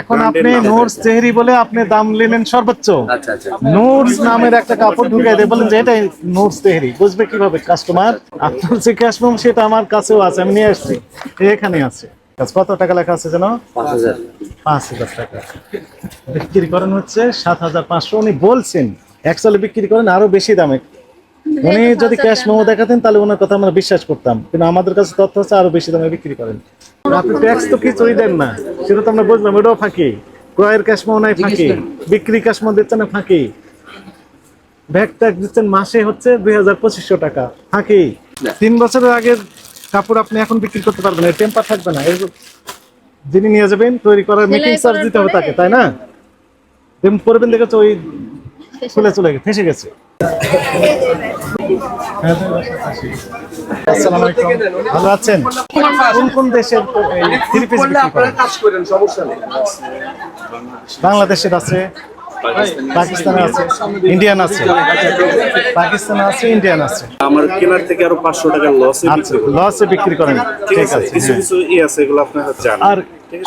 এখন আপনি নোটস চেহারি বলে আপনি দাম নিলেন সর্বোচ্চ। আচ্ছা আচ্ছা। নোটস নামের একটা কাপড় ঢুকাই দিয়ে বলেন যে এটাই নোটস তেহরি বুঝবে কীভাবে কাস্টমার আপনার যে ক্যাশমোম সেটা আমার কাছেও আছে আমি নিয়ে আসছি। এখানে আছে। কত টাকা লেখা আছে যেন? পাঁচ হাজার। পাঁচ হাজার টাকা। বিক্রি করেন হচ্ছে সাত হাজার পাঁচশো। উনি বলছেন অ্যাকচুয়ালি বিক্রি করেন আরও বেশি দামে। উনি যদি ক্যাশ মেমো দেখাতেন তাহলে ওনার কথা আমরা বিশ্বাস করতাম। কিন্তু আমাদের কাছে তথ্য হচ্ছে আরও বেশি দামে বিক্রি করেন। আপনি ট্যাক্স তো কিছুই দেন না। সেটা তো আমরা বুঝলাম ওটাও ফাঁকি। ক্রয়ের ক্যাশ মেমো নাই ফাঁকি। বিক্রি ক্যাশ মেমো দিচ্ছেন না ফাঁকি। ব্যাগ ট্যাক্স দিচ্ছেন মাসে হচ্ছে দুই হাজার পঁচিশশো টাকা ফাঁকি। তিন বছরের আগের কাপড় আপনি এখন বিক্রি করতে পারবেন না টেম্পার থাকবে না। যিনি নিয়ে যাবেন তৈরি করার মেকিং চার্জ দিতে হবে তাকে তাই না? পরবেন দেখেছ ওই খুলে চলে গেছে ফেসে গেছে। ভালো আছেন? কোন কোন দেশের থ্রি পিস বাংলাদেশের আছে পাকিস্তানে আছে ইন্ডিয়ান আছে পাকিস্তানে আছে ইন্ডিয়ান আছে। আমার কেনার থেকে আরও পাঁচশো টাকা লসে লসে বিক্রি করেন। ঠিক আছে আছে কিছু হ্যাঁ। কিছু ই আছে এগুলো আপনারা জানেন। আর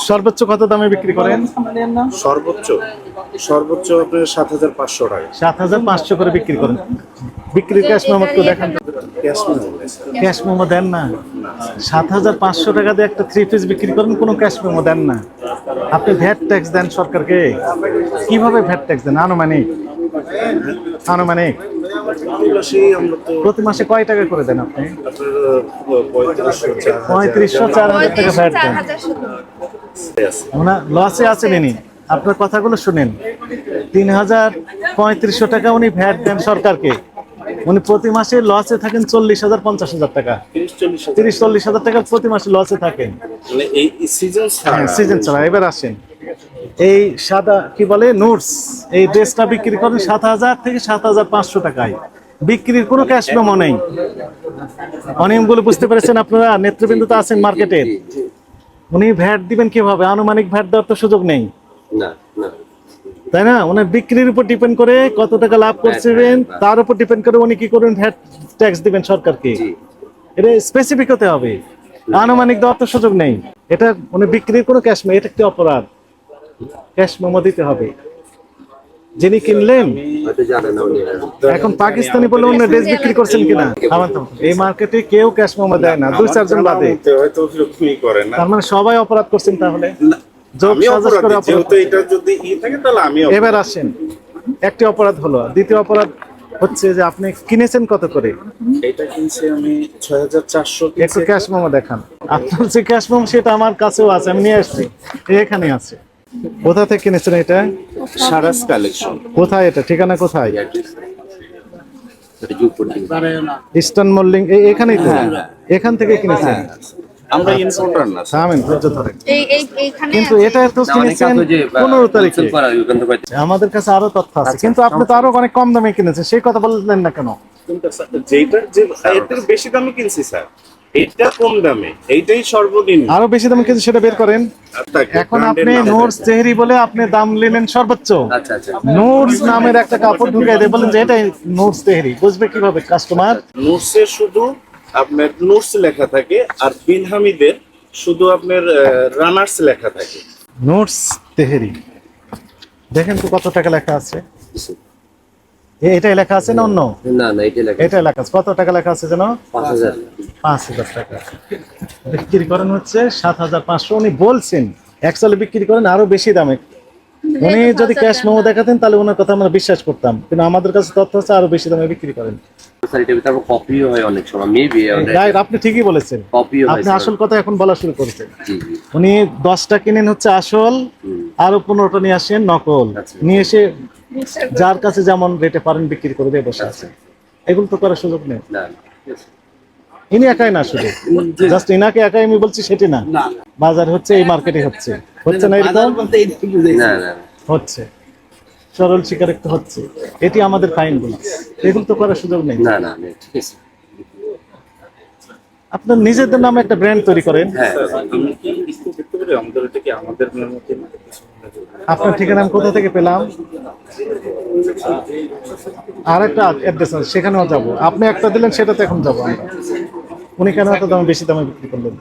সর্বোচ্চ কত দামে বিক্রি করেন? সর্বোচ্চ সর্বোচ্চ আপনার সাত হাজার পাঁচশো টাকা। সাত হাজার পাঁচশো করে বিক্রি করেন। বিক্রির ক্যাশ মেমো একটু দেখান। ক্যাশ মেমো ক্যাশ মেমো দেন না? সাত হাজার পাঁচশো টাকা দিয়ে একটা থ্রি পিস বিক্রি করেন কোনো ক্যাশ মেমো দেন না। আপনি ভ্যাট ট্যাক্স দেন সরকারকে। কীভাবে ভ্যাট ট্যাক্স দেন? আনুমানিক। আনুমানিক। প্রতি মাসে কয় টাকা করে দেন আপনি? পঁয়ত্রিশশো চার হাজার টাকা ভ্যাট দেন। লসে আছেন ইনি। আপনার কথাগুলো শুনেন। তিন হাজার পঁয়ত্রিশশো টাকা উনি ভ্যাট দেন সরকারকে। উনি প্রতি মাসে লসে থাকেন চল্লিশ হাজার পঞ্চাশ হাজার টাকা। তিরিশ চল্লিশ হাজার। টাকা প্রতি মাসে লসে থাকেন। মানে এই সিজন হ্যাঁ সিজন ছাড়া। এবার আসেন। এই সাদা কি বলে নোটস। এই ড্রেসটা বিক্রি করেন সাত হাজার থেকে সাত হাজার পাঁচশো টাকায়। বিক্রির কোনো ক্যাশ মেমো নেই। অনিয়মগুলো বুঝতে পেরেছেন আপনারা? নেতৃবৃন্দ তো আছেন মার্কেটে উনি ভ্যাট দিবেন কীভাবে? আনুমানিক ভ্যাট দেওয়ার তো সুযোগ নেই। তাই না? ওনার বিক্রির উপর ডিপেন্ড করে কত টাকা লাভ করছিলেন তার উপর ডিপেন্ড করে উনি কি করবেন? ভ্যাট ট্যাক্স দিবেন সরকারকে। এটা স্পেসিফিক হতে হবে। আনুমানিক দেওয়ার তো সুযোগ নেই। এটা উনি বিক্রির কোনো ক্যাশ নেই এটা একটি অপরাধ। ক্যাশ মেমো দিতে হবে। যিনি কিনলেন এখন পাকিস্তানি বলে অন্য ড্রেস বিক্রি করছেন কিনা? এই মার্কেটে কেউ ক্যাশ মেমো দেয় না দুই চারজন বাদে। তার মানে সবাই অপরাধ করছেন তাহলে? এবার আসেন। একটি অপরাধ হলো। দ্বিতীয় অপরাধ হচ্ছে যে আপনি কিনেছেন কত করে? এটা কিনছি আমি ছয় হাজার চারশো একটু ক্যাশ মেমো দেখান। আপনার যে ক্যাশ মেমো সেটা আমার কাছেও আছে আমি নিয়ে আসছি। এখানে আছে। কোথা থেকে কিনেছেন এটা? সারাস কালেকশন। কোথায় এটা? ঠিকানা কোথায়? ইস্টার্ন মল্লিং এই এখানেই তো? এখান থেকে কিনেছেন? আমরা ইম্পোর্টার না। থামেন ধৈর্য ধরেন এই এই এইখানে কিন্তু এটা তো কিনেছেন পনেরো তারিখে। আমাদের কাছে আরও তথ্য আছে। কিন্তু আপনি তো আরও অনেক কম দামে কিনেছেন। সেই কথা বললেন না কেন? কোনটা স্যার? যেইটার যে বেশি দামে কিনছি স্যার। এটা কম দামে এইটাই সর্বনিম্ন। আরও বেশি দামে কিনছেন সেটা বের করেন। এখন আপনি নোটস চেহারি বলে আপনি দাম নিলেন সর্বোচ্চ। আচ্ছা আচ্ছা। নোটস নামের একটা কাপড় ঢুকাই দিয়ে বলেন যে এটাই নোটস তেহরি বুঝবে কীভাবে কাস্টমার নোটসে শুধু আপনার নোটস লেখা থাকে আর বিন হামিদের শুধু আপনার রানার্স লেখা থাকে। নোটস তেহরি দেখেন তো কত টাকা লেখা আছে। এ- এটাই লেখা আছে না অন্য? না না এটা লাগে এটা লেখা আছে। কত টাকা লেখা আছে যেন? পাঁচ হাজার। পাঁচ হাজার টাকা। বিক্রি করেন হচ্ছে সাত হাজার পাঁচশো। উনি বলছেন অ্যাকচুয়ালি বিক্রি করেন আরও বেশি দামে। উনি যদি ক্যাশ মেমো দেখাতেন তাহলে ওনার কথা আমরা বিশ্বাস করতাম। কিন্তু আমাদের কাছে তথ্য হচ্ছে আরও বেশি দামে বিক্রি করেন। স্যার এটা তারপর কপিও হয় অনেক সময়। মেবি আপনি ঠিকই বলেছেন। কপিও হয় আপনি আসল কথা এখন বলা শুরু করেছেন। উনি দশটা কিনেন হচ্ছে আসল আরও পনেরোটা নিয়ে আসেন নকল। আচ্ছা। নিয়ে এসে। যার কাছে যেমন রেটে পারেন বিক্রি করে দিয়ে বসে আছে এগুলো তো করার সুযোগ নেই। না না, ঠিক আছে। ইনি একাই না শুধু। জাস্ট ইনাকে একাই আমি বলছি সেটি না। বাজার হচ্ছে এই মার্কেটে হচ্ছে। হচ্ছে না এরকম? না না হচ্ছে। সরল শিকার একটু হচ্ছে। এটি আমাদের ফাইন বলি এগুলো তো করার সুযোগ নেই। না না ঠিক আছে। আপনার নিজেদের নামে একটা ব্র্যান্ড তৈরি করেন। হ্যাঁ। আমাদের আপনার ঠিকানা আমি কোথা থেকে পেলাম? আর একটা অ্যাড্রেস আছে সেখানেও যাব। আপনি একটা দিলেন সেটাতে এখন যাব আমরা। উনি কেন এত দামে বেশি দামে বিক্রি করলেন?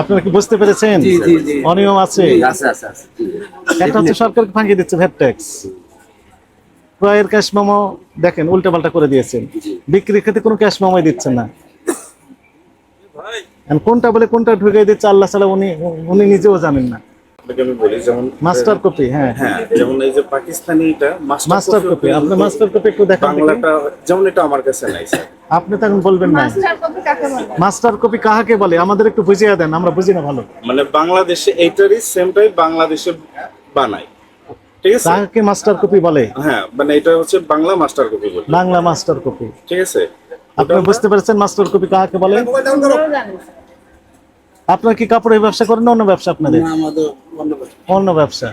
আপনারা কি বুঝতে পেরেছেন? অনিয়ম আছে। একটা হচ্ছে সরকারকে ফাঁকি দিচ্ছে ভ্যাট ট্যাক্স। ক্রয়ের ক্যাশ মেমো দেখেন উল্টা পাল্টা করে দিয়েছেন। বিক্রির ক্ষেত্রে কোনো ক্যাশ মেমোই দিচ্ছেন না। কোনটা বলে কোনটা ঢুকে দিচ্ছে আল্লাহ ছাড়া উনি উনি নিজেও জানেন না। আপনাকে আমি বলি যেমন মাস্টার কপি হ্যাঁ হ্যাঁ। যেমন এই যে পাকিস্তানিটা মাস্টার কপি আপনি মাস্টার কপি একটু দেখান বাংলাটা যেমন এটা আমার কাছে নাই স্যার আপনি তখন বলবেন না। মাস্টার কপি কাকে বলে? মাস্টার কপি কাহাকে বলে? আমাদের একটু বুঝিয়ে দেন আমরা বুঝি না ভালো। মানে বাংলাদেশে এইটারই সেমটাই বাংলাদেশে বানায়। ঠিক আছে? কাহাকে মাস্টার কপি বলে? হ্যাঁ মানে এটা হচ্ছে বাংলা মাস্টার কপি বলি। বাংলা মাস্টার কপি ঠিক আছে? আপনি বুঝতে পারছেন মাস্টার কপি কাহাকে বলে? আপনার কি কাপড়ের ব্যবসা করেন অন্য ব্যবসা আপনাদের? অন্য ব্যবসা।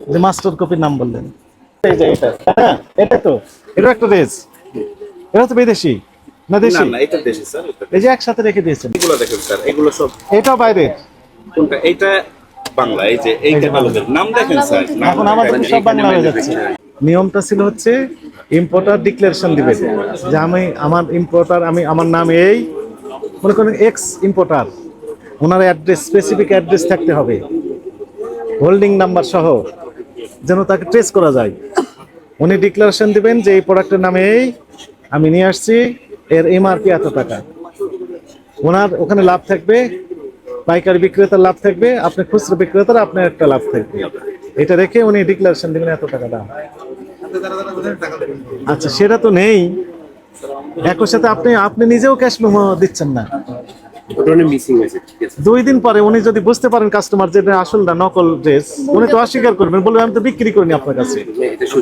যে মাস্টার কপির নাম বললেন। এটা হ্যাঁ এটা তো। এটা একটা ড্রেস এটা তো বিদেশি না না দেশি? না এটা দেশি স্যার এই যে একসাথে রেখে দিয়েছেন। এগুলো দেখেন স্যার এগুলো সব এটাও বাইরের কোনটা? এইটা বাংলা এই যে এই ক্যাটালগের নাম দেখেন স্যার এখন আমাদের সব বাংলা হয়ে যাচ্ছে। নিয়মটা ছিল হচ্ছে ইম্পোর্টার ডিক্লারেশন দিবে যে আমি আমার ইম্পোর্টার আমি আমার নাম এই মনে করেন ex importer owner address specific address থাকতে হবে। হোল্ডিং নাম্বার সহ, যেন তাকে ট্রেস করা যায়। উনি ডিক্লারেশন দিবেন যে এই প্রোডাক্টের নামে এই, আমি নিয়ে আসছি, এর এমআরপি এত টাকা। ওনার ওখানে লাভ থাকবে, পাইকারি বিক্রেতার লাভ থাকবে, আপনি খুচরো বিক্রেতার আপনার একটা লাভ থাকবে। এটা রেখে উনি ডিক্লারেশন দিবেন এত টাকা দাম আচ্ছা সেটা তো নেই। একই সাথে আপনি আপনি নিজেও ক্যাশ মেমো দিচ্ছেন না। ওটা মিসিং হয়েছে ঠিক আছে। দুই দিন পরে উনি যদি বুঝতে পারেন কাস্টমার যে আসল না নকল ড্রেস উনি তো অস্বীকার করবেন বলবেন আমি তো বিক্রি করিনি আপনার কাছে।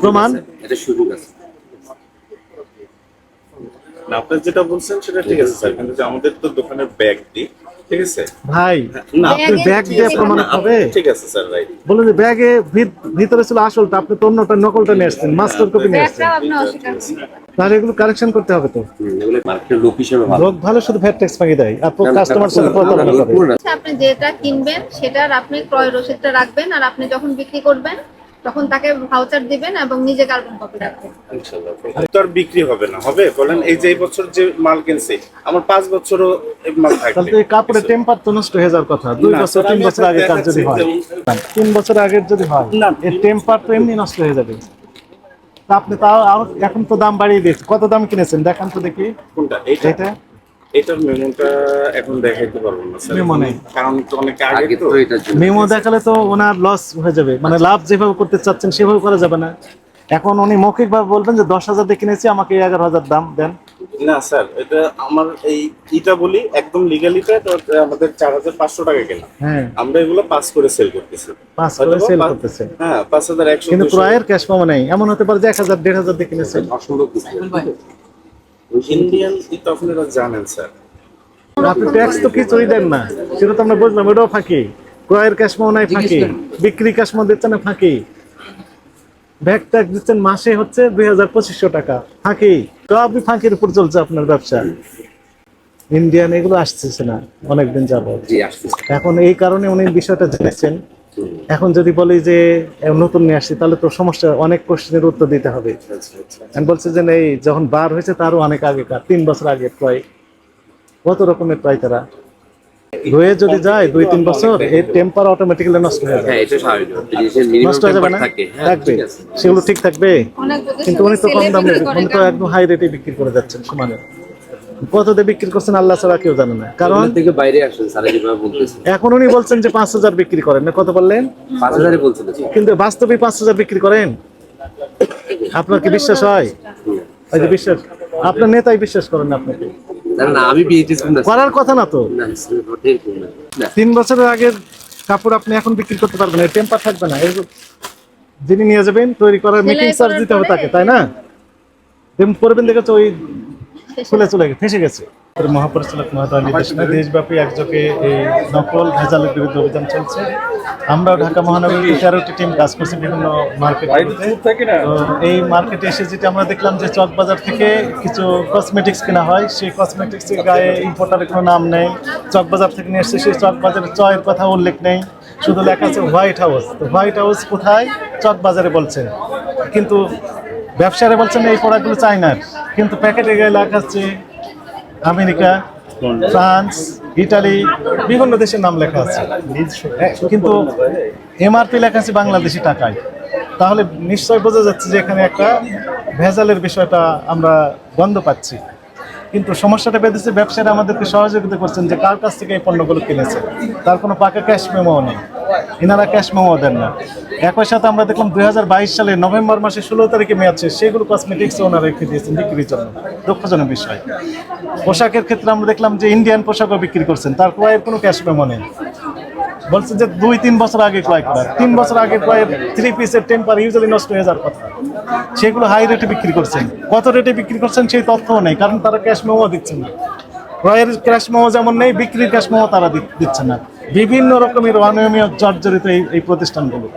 প্রমাণ? আছে এটা সুযোগ আছে। না, আপনি যেটা বলছেন সেটা ঠিক আছে স্যার কিন্তু আমাদের তো দোকানের ব্যাগ দিই ঠিক আছে ভাই আপনি ব্যাগ দিয়ে প্রমাণ হবে ঠিক আছে স্যার রাইট বলুন যে ব্যাগে ভিতরে ছিল আসলটা আপনি তো অন্যটা নকলটা নিয়ে আসছেন মাস্টার কপি নিয়ে আসছেন ব্যাগটাও আপনি অস্বীকার করেন তাহলে এগুলো কারেকশন করতে হবে তো এগুলো মার্কেটের লোক হিসেবে ভালো লোক ভালো শুধু ভ্যাট ট্যাক্স ফাঁকি দেয় কাস্টমার সাথে প্রতারণা করে। আচ্ছা, আপনি যেটা কিনবেন সেটার আপনি ক্রয় রসিদটা রাখবেন আর আপনি যখন বিক্রি করবেন তখন তাকে ভাউচার দিবেন এবং নিজে কার্বন। কপি রাখবেন তো আর বিক্রি হবে না হবে? বলেন এই যে এই বছর যে মাল কিনছি আমার পাঁচ বছরও মাল থাকবে। টেম্পার তো নষ্ট হয়ে যাওয়ার কথা। দুই বছর তিন বছর আগে কাজ যদি হয়। তিন বছর আগের যদি হয়। এর টেম্পার তো এমনি নষ্ট হয়ে যাবে। তা আপনি তাও আরো- এখন তো দাম বাড়িয়ে দিয়েছে। কত দাম কিনেছেন? দেখান তো দেখি। কোনটা? এইটা? এটা মেমোটা এখন দেখাইতে পারব না স্যার। মেমো নেই। কারণ তো অনেক আগে তো। মেমো দেখালে তো ওনার লস হয়ে যাবে। মানে লাভ যেভাবে করতে চাচ্ছেন সেভাবে করা যাবে না। এখন উনি মৌখিক ভাবে বলবেন যে দশ হাজার দিয়ে কিনেছি আমাকে এগারো হাজার দাম দেন। না স্যার এটা আমার এই ইটা বলি একদম লিগালিটা আমাদের চার হাজার পাঁচশো টাকা কেনা। হ্যাঁ। আমরা এগুলো পাস করে সেল করতেছি। পাঁচ করে সেল করতেছে। হ্যাঁ পাঁচ হাজার একশো কিন্তু। ক্রয়ের ক্যাশ পাওয়া নেই। এমন হতে পারে যে এক হাজার দেড় হাজার দিয়ে কিছু। ইন্ডিয়ান তো আপনারা জানেন স্যার। আপনি ট্যাক্স তো কিছুই দেন না। সেটা তো আমরা বুঝলাম ওটাও ফাঁকি। ক্রয়ের ক্যাশ পাওয়া নাই ফাঁকি। বিক্রি ক্যাশ পাওয়া দিচ্ছেন না ফাঁকি। ব্যাগ ট্যাক্স দিচ্ছেন মাসে হচ্ছে দুই হাজার পঁচিশশো টাকা ফাঁকি। তো আপনি ফাঁকির উপর চলছে আপনার ব্যবসা। ইন্ডিয়ান এগুলো আসতেছে না অনেকদিন যাবত এখন এই কারণে উনি বিষয়টা জেনেছেন এখন যদি বলি যে নতুন নিয়ে আসছি তাহলে তো সমস্যা অনেক কোশ্চেনের উত্তর দিতে হবে। আচ্ছা আচ্ছা। আমি বলছি যে এই যখন বার হয়েছে তারও অনেক আগেকার তিন বছর আগে প্রায়। কত রকমের প্রায় তারা? রয়ে যদি যায় দুই তিন বছর এই টেম্পার অটোমেটিক্যালি নষ্ট হয়ে যাবে হ্যাঁ নষ্ট হয়ে যাবে না? হ্যাঁ থাকবে। সেগুলো ঠিক থাকবে। কিন্তু উনি তো কম দামে বিক্রি করে উনি তো একদম হাই রেটে বিক্রি করে যাচ্ছেন সমানে। কত দিয়ে বিক্রি করছেন আল্লাহ ছাড়া কেউ জানে না। কারণ থেকে বাইরে আসেন স্যার যেভাবে বলতেছে এখন উনি বলছেন যে পাঁচ হাজার বিক্রি করেন। না কত বললেন? পাঁচ হাজারে বলছিল কিন্তু বাস্তবে পাঁচ হাজার বিক্রি করেন? আপনার কি বিশ্বাস হয়? বিশ্বাস। আপনার নেতাই বিশ্বাস করেন না আপনাকে? না না আমি বিএইচএস না করার কথা না তো? না তিন বছরের আগের কাপড় আপনি এখন বিক্রি করতে পারবেন না টেম্পার থাকবে না। যিনি নিয়ে যাবেন তৈরি করার মেকিং চার্জ দিতে হবে তাকে তাই না? করবেন দেখেছ ওই চলে গেছে, ফেসে গেছে। মহাপরিচালক মহোদয় নির্দেশনা, দেশব্যাপী একযোগে এই নকল ভেজালের বিরুদ্ধে অভিযান চলছে। আমরাও ঢাকা মহানগরীতে তেরোটি টিম কাজ করছি বিভিন্ন মার্কেট এই মার্কেটে এসে যেটা আমরা দেখলাম যে চকবাজার থেকে কিছু কসমেটিক্স কেনা হয়, সেই কসমেটিক্সের গায়ে ইম্পোর্টারের কোনো নাম নেই। চকবাজার থেকে নিয়ে এসছে, সেই চকবাজারের চয়ের কথা উল্লেখ নেই। শুধু লেখা আছে হোয়াইট হাউস হোয়াইট হাউস কোথায়? চকবাজারে বলছেন কিন্তু ব্যবসায়ীরা বলছেন এই প্রোডাক্টগুলো চায়নার, কিন্তু প্যাকেটে গায়ে লেখা আছে আমেরিকা, ফ্রান্স ইটালি বিভিন্ন দেশের নাম লেখা আছে। কিন্তু এমআরপি লেখা আছে বাংলাদেশি টাকায়। তাহলে নিশ্চয় বোঝা যাচ্ছে যে এখানে একটা ভেজালের বিষয়টা আমরা গন্ধ পাচ্ছি। কিন্তু সমস্যাটা বেঁধেছে, ব্যবসায়ীরা আমাদেরকে সহযোগিতা করছেন যে কার কাছ থেকে এই পণ্যগুলো কিনেছে। তার কোনো পাকা ক্যাশ মেমো নেই। এনারা ক্যাশ মেমো দেন না। একই সাথে আমরা দেখলাম দুই সালে নভেম্বর মাসে ষোলো তারিখে মেয়াদ শেষ। সেগুলো কসমেটিক্স ওনারা রেখে দিয়েছেন বিক্রির জন্য। দুঃখজনক বিষয়। পোশাকের ক্ষেত্রে আমরা দেখলাম যে ইন্ডিয়ান পোশাকও বিক্রি করছেন। তার ক্রয়ের কোনো ক্যাশ মেমো নেই। বলছে যে দুই তিন বছর আগে ক্রয় করা। তিন বছর আগে ক্রয়ের থ্রি পিসের টেম্পার ইউজুয়ালি নষ্ট হয়ে যাওয়ার কথা। সেগুলো হাই রেটে বিক্রি করছেন। কত রেটে বিক্রি করছেন সেই তথ্যও নেই, কারণ তারা ক্যাশ মেমো দিচ্ছেন না। ক্রয়ের ক্যাশ মেমো যেমন নেই, বিক্রির ক্যাশ মেমো তারা দিচ্ছে না। বিভিন্ন রকমের অনিয়মীয় জর্জরিত এই এই প্রতিষ্ঠানগুলো।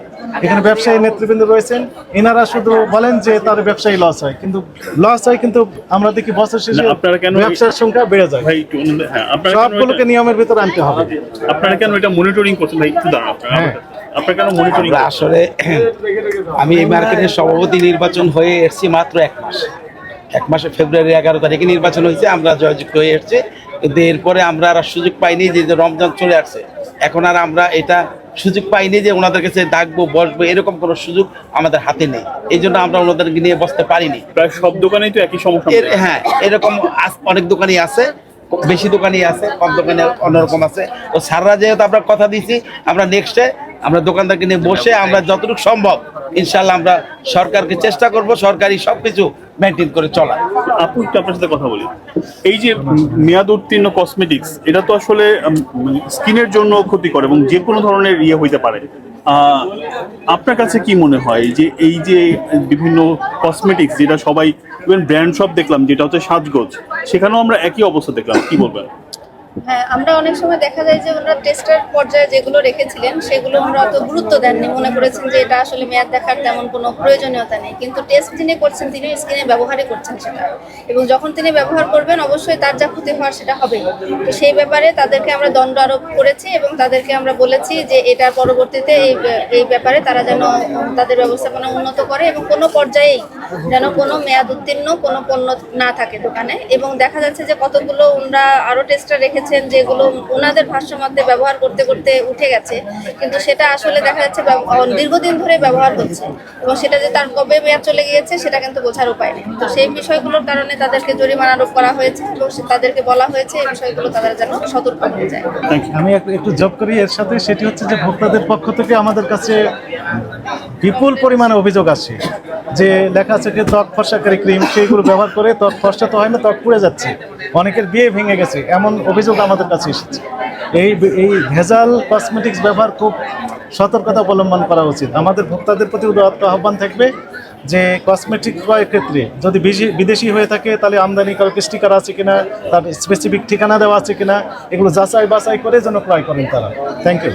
এখানে ব্যবসায়ী নেতৃবৃন্দ রয়েছেন। এনারা শুধু বলেন যে তার ব্যবসায়ী লস হয় কিন্তু লস হয় কিন্তু আমরা দেখি বছর শেষে আপনারা কেন- ব্যবসার সংখ্যা বেড়ে যায়। ভাই হ্যাঁ সবগুলোকে নিয়মের ভিতরে আনতে হবে। আপনারা কেন এটা মনিটরিং করছেন? ভাই একটু দাঁড়ান আপনারা। হ্যাঁ। কেন মনিটরিং আসলে আমি এই মার্কেটের সভাপতি নির্বাচন হয়ে এসেছি মাত্র এক মাস। এক মাসে ফেব্রুয়ারি এগারো তারিখে নির্বাচন হয়েছে আমরা জয়যুক্ত হয়ে এসেছি। কিন্তু এরপরে আমরা আর সুযোগ পাইনি যে রমজান চলে আসছে। এখন আর আমরা এটা সুযোগ পাইনি যে ওনাদের কাছে ডাকবো বসবো এরকম কোনো সুযোগ আমাদের হাতে নেই। এই জন্য আমরা ওনাদেরকে নিয়ে বসতে পারিনি। প্রায় সব দোকানেই তো একই সমস্যা হ্যাঁ এরকম অনেক দোকানই আছে বেশি দোকানই আছে কম দোকানে অন্যরকম আছে। তো সাররা যেহেতু আমরা কথা দিয়েছি আমরা নেক্সটে আমরা দোকানদারকে নিয়ে বসে আমরা যতটুকু সম্ভব ইনশাল্লাহ আমরা সরকারকে চেষ্টা করব সরকারি সবকিছু মেনটেন করে চলা আপু, একটু আপনার সাথে কথা বলি। এই যে মেয়াদ উত্তীর্ণ কসমেটিক্স এটা তো আসলে স্কিনের জন্য ক্ষতি করে এবং যে কোনো ধরনের ইয়ে হইতে পারে। আপনার কাছে কি মনে হয় যে এই যে বিভিন্ন কসমেটিক্স যেটা সবাই ইভেন ব্র্যান্ড সব দেখলাম, যেটা হচ্ছে সাজগোজ, সেখানেও আমরা একই অবস্থা দেখলাম, কি বলবেন? হ্যাঁ আমরা অনেক সময় দেখা যায় যে ওনারা টেস্টের পর্যায়ে যেগুলো রেখেছিলেন, সেগুলো ওনারা অত গুরুত্ব দেননি, মনে করেছেন যে এটা আসলে মেয়াদ দেখার তেমন কোনো প্রয়োজনীয়তা নেই। কিন্তু টেস্ট যিনি করছেন, তিনি স্কিনে ব্যবহারই করছেন সেটা। এবং যখন তিনি ব্যবহার করবেন, অবশ্যই তার যা ক্ষতি হওয়ার সেটা হবে তো সেই ব্যাপারে তাদেরকে আমরা দণ্ড আরোপ করেছি এবং তাদেরকে আমরা বলেছি যে এটার পরবর্তীতে এই এই ব্যাপারে তারা যেন তাদের ব্যবস্থাপনা উন্নত করে এবং কোনো পর্যায়েই যেন কোনো মেয়াদ উত্তীর্ণ, কোনো পণ্য না থাকে দোকানে। এবং দেখা যাচ্ছে যে কতগুলো ওনারা আরও টেস্টার রেখেছেন যেগুলো ওনাদের ভাষ্যমতে ব্যবহার করতে করতে উঠে গেছে, কিন্তু সেটা আসলে দেখা যাচ্ছে দীর্ঘদিন ধরে ব্যবহার হচ্ছে এবং সেটা যে তার কবে মেয়াদ চলে গিয়েছে, সেটা কিন্তু বোঝার উপায় নেই। তো সেই বিষয়গুলোর কারণে তাদেরকে জরিমানা আরোপ করা হয়েছে এবং তাদেরকে বলা হয়েছে এই বিষয়গুলো তারা যেন সতর্ক হয়ে যায়। আমি একটু- জব করি এর সাথে, সেটি হচ্ছে যে ভোক্তাদের পক্ষ থেকে আমাদের কাছে বিপুল পরিমাণে অভিযোগ আসে যে লেখা আছে যে ত্বক ফর্সাকারী ক্রিম, সেইগুলো ব্যবহার করে ত্বক ফর্সা তো হয় না, ত্বক পুড়ে যাচ্ছে। অনেকের বিয়ে ভেঙে গেছে। এমন অভিযোগ আমাদের কাছে এসেছে। এই এই ভেজাল কসমেটিক্স ব্যবহার খুব সতর্কতা অবলম্বন করা উচিত। আমাদের ভোক্তাদের প্রতি আহ্বান থাকবে যে কসমেটিক ক্রয়ের ক্ষেত্রে যদি বিদেশি হয়ে থাকে, তাহলে আমদানি কারও স্টিকার আছে কিনা, তার স্পেসিফিক ঠিকানা দেওয়া আছে কিনা, এগুলো যাচাই বাছাই করে যেন ক্রয় করেন তারা। Thank you